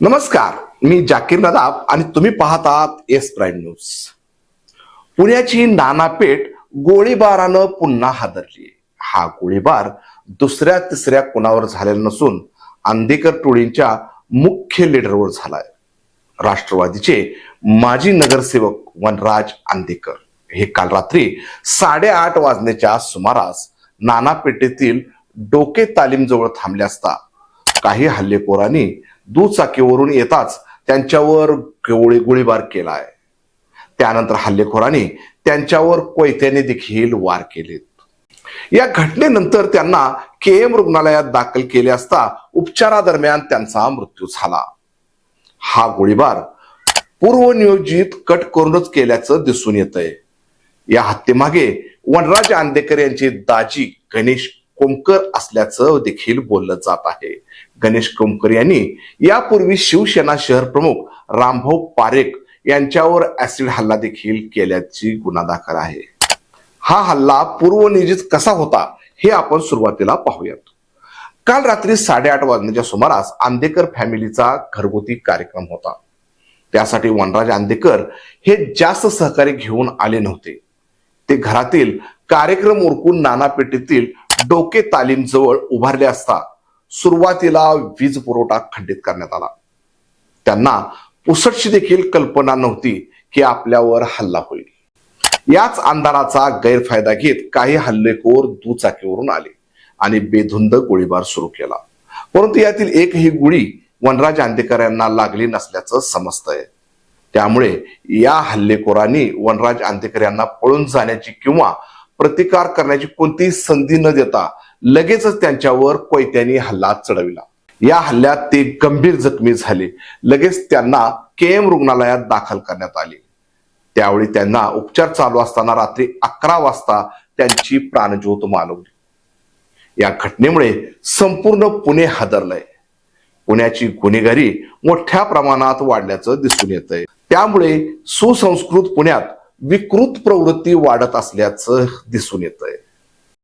नमस्कार मी जाकीर नदाब आणि तुम्ही पाहतात एस प्राईम न्यूज. पुण्याची नानापेठ गोळीबारानं पुन्हा हादरली. हा गोळीबार दुसऱ्या तिसऱ्या कुणावर झालेला नसून आंदेकर टोळींच्या मुख्य लीडरवर झालाय. राष्ट्रवादीचे माजी नगरसेवक वनराज आंदेकर. हे काल रात्री साडेआठ वाजण्याच्या सुमारास नानापेठेतील डोके तालीम जवळ थांबले असता काही हल्लेखोरांनी दुचाकीवरून येताच त्यांच्यावर गोळी गोळीबार आहे त्यानंतर हल्लेखोरांनी त्यांच्यावर कोयत्याने देखील वार केलेत. या घटनेनंतर त्यांना के एम रुग्णालयात दाखल केले असता उपचारादरम्यान त्यांचा मृत्यू झाला. हा गोळीबार पूर्वनियोजित कट करूनच केल्याचं दिसून येत आहे या हत्येमागे वनराज आंदेकर यांची दाजी गणेश कोमकर असल्याचं देखील बोललं जात आहे. गणेश कोमकर यांनी यापूर्वी शिवसेना शहर प्रमुख रामभाऊ पारेख यांच्यावर ऍसिड हल्ला देखील केल्याची गुन्हा दाखल आहे. हा हल्ला पूर्वनियोजित कसा होता हे आपण सुरुवातीला पाहूयात. काल रात्री साडेआठ वाजण्याच्या सुमारास आंदेकर फॅमिलीचा घरगुती कार्यक्रम होता. त्यासाठी वनराज आंदेकर हे जास्त सहकार्य घेऊन आले नव्हते. ते घरातील कार्यक्रम उरकून नाना पेटीतील डोके तालीम जवळ उभारले असता सुरुवातीला वीज पुरवठा खंडित करण्यात आला. त्यांना पुसटशी देखील कल्पना नव्हती की आपल्यावर हल्ला होईल. याच अंधाराचा गैरफायदा घेत काही हल्लेखोर दुचाकीवरून आले आणि बेधुंद गोळीबार सुरू केला. परंतु यातील एकही गोळी वनराज आंदेकर यांना लागली नसल्याचं समजतंय. त्यामुळे या हल्लेखोरांनी वनराज आंदेकर यांना पळून जाण्याची किंवा प्रतिकार करण्याची कोणतीही संधी न देता लगेचच त्यांच्यावर कोयत्यानी हल्ला चढविला. या हल्ल्यात ते गंभीर जखमी झाले. लगेच त्यांना के एम रुग्णालयात दाखल करण्यात आले. त्यावेळी त्यांना उपचार चालू असताना रात्री अकरा वाजता त्यांची प्राणज्योत मालवली. या घटनेमुळे संपूर्ण पुणे हादरलंय. पुण्याची गुन्हेगारी मोठ्या प्रमाणात वाढल्याचं दिसून येत आहे त्यामुळे सुसंस्कृत पुण्यात विकृत प्रवृत्ती वाढत असल्याचं दिसून येत आहे